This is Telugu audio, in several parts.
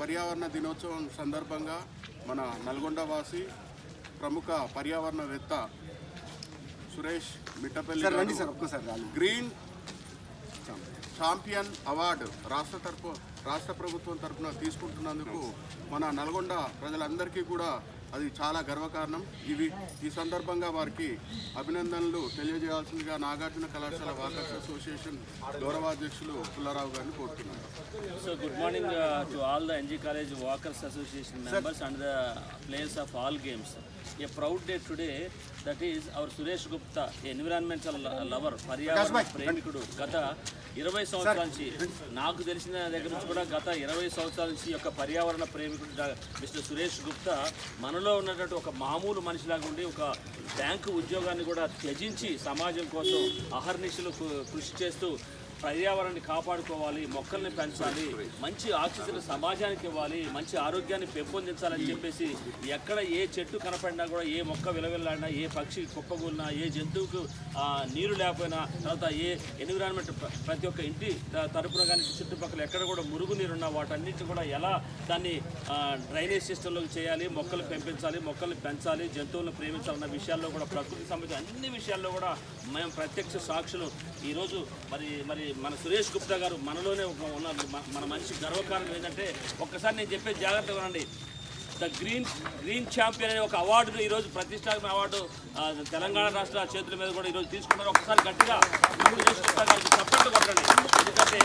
పర్యావరణ దినోత్సవం సందర్భంగా మన నల్గొండ వాసి ప్రముఖ పర్యావరణవేత్త Suresh Mittapalli green champion award రాష్ట్ర తరపు రాష్ట్ర ప్రభుత్వం తరపున తీసుకుంటున్నందుకు మన నల్గొండ ప్రజలందరికీ కూడా అది చాలా గర్వకారణం. ఇవి ఈ సందర్భంగా వారికి అభినందనలు తెలియజేయాల్సిందిగా నాగార్జున కళాశాల వాకర్స్ అసోసియేషన్ గౌరవాధ్యక్షులు పుల్లారావు గారిని కోరుతున్నాను. So good morning uh, to all the NG College Walkers Association members and the players of all games. A proud day today that is our Suresh Gupta, environmental lover, పర్యావరణ ప్రేమికుడు గత ఇరవై సంవత్సరాల నుంచి నాకు తెలిసిన దగ్గర నుంచి కూడా గత ఇరవై సంవత్సరాల నుంచి యొక్క పర్యావరణ ప్రేమికుడు మిస్టర్ సురేష్ గుప్తా మనలో ఉన్నటువంటి ఒక మామూలు మనిషిలాగా ఉండి ఒక బ్యాంకు ఉద్యోగాన్ని కూడా త్యజించి సమాజం కోసం అహర్నిశలు కృషి చేస్తూ పర్యావరణాన్ని కాపాడుకోవాలి మొక్కల్ని పెంచాలి మంచి ఆక్సిజన్ సమాజానికి ఇవ్వాలి మంచి ఆరోగ్యాన్ని పెంపొందించాలని చెప్పేసి ఎక్కడ ఏ చెట్టు కనపడినా కూడా ఏ మొక్క విలవిల్లాడినా ఏ పక్షి కుప్పగూలినా ఏ జంతువుకు నీరు లేకపోయినా తర్వాత ఏ ఎన్విరాన్మెంట్ ప్రతి ఒక్క ఇంటి త- తరపున కానీ చుట్టుపక్కల ఎక్కడ కూడా మురుగు నీరున్నా వాటన్నిటి కూడా ఎలా దాన్ని డ్రైనేజ్ సిస్టంలోకి చేయాలి మొక్కలు పెంపించాలి మొక్కల్ని పెంచాలి జంతువులను ప్రేమించాలన్న విషయాల్లో కూడా ప్రకృతి సంబంధించిన అన్ని విషయాల్లో కూడా మేము ప్రత్యక్ష సాక్షులు. ఈరోజు మరి మరి మన సురేష్ గుప్తా గారు మనలోనే ఒక ఉన్నారు. మన- మనిషి గర్వకారణం ఏంటంటే ఒక్కసారి నేను చెప్పేది జాగ్రత్తగా ఉండండి. ద గ్రీన్ గ్రీన్ ఛాంపియన్ అనే ఒక అవార్డును ఈరోజు ప్రతిష్టాత్మక అవార్డు తెలంగాణ రాష్ట్ర చేతుల మీద కూడా ఈరోజు తీసుకున్నారు. ఒకసారి గట్టిగా సురేష్ గుప్తా గారికి సపోర్ట్ కొట్టండి. ఎందుకంటే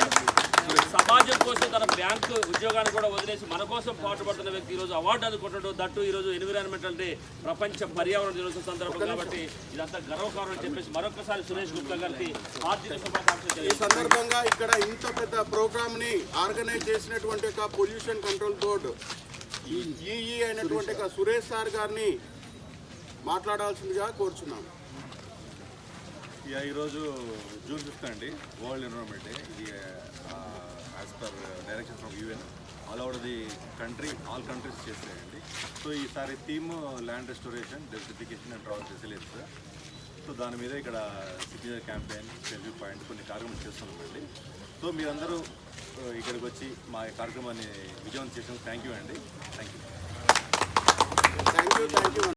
బ్యాంకు ఉద్యోగాన్ని కూడా వదిలేసి మన కోసం పాటుపడుతున్న వ్యక్తి ఈరోజు అవార్డు అందుకుంటాడు దట్టు ఈరోజు ఎన్విరాన్మెంటల్ డే ప్రపంచ పర్యావరణ దినోత్సవం సందర్భం కాబట్టి ఇదంతా గర్వకారణం అని చెప్పేసి మరొకసారి సురేష్ గుప్తా గారికి హార్దిక శుభాకాంక్షలు ఈ. సందర్భంగా ఇక్కడ ఇంత పెద్ద ప్రోగ్రామ్ని ఆర్గనైజ్ చేసినటువంటి ఒక పొల్యూషన్ కంట్రోల్ బోర్డు ఈఈ అయినటువంటి ఒక సురేష్ సార్ గారిని మాట్లాడాల్సిందిగా కోరుచున్నాం యా ఈరోజు జూన్ ఫిఫ్త్ అండి వరల్డ్ ఎన్విరాన్మెంట్ డే. ఇది as per direction from UN all over the country all countries చేసేయండి. సో ఈసారి theme land restoration desertification and travel resilience so దాని మీద ఇక్కడ సిగ్నేచర్ క్యాంపెయిన్ సెల్ఫీ పాయింట్ కొన్ని కార్యక్రమాలు చేస్తున్నామండి. సో మీరందరూ ఇక్కడికి వచ్చి మా కార్యక్రమాన్ని విజయవంతం చేసినందుకు థ్యాంక్ యూ అండి. Thank you thank you thank you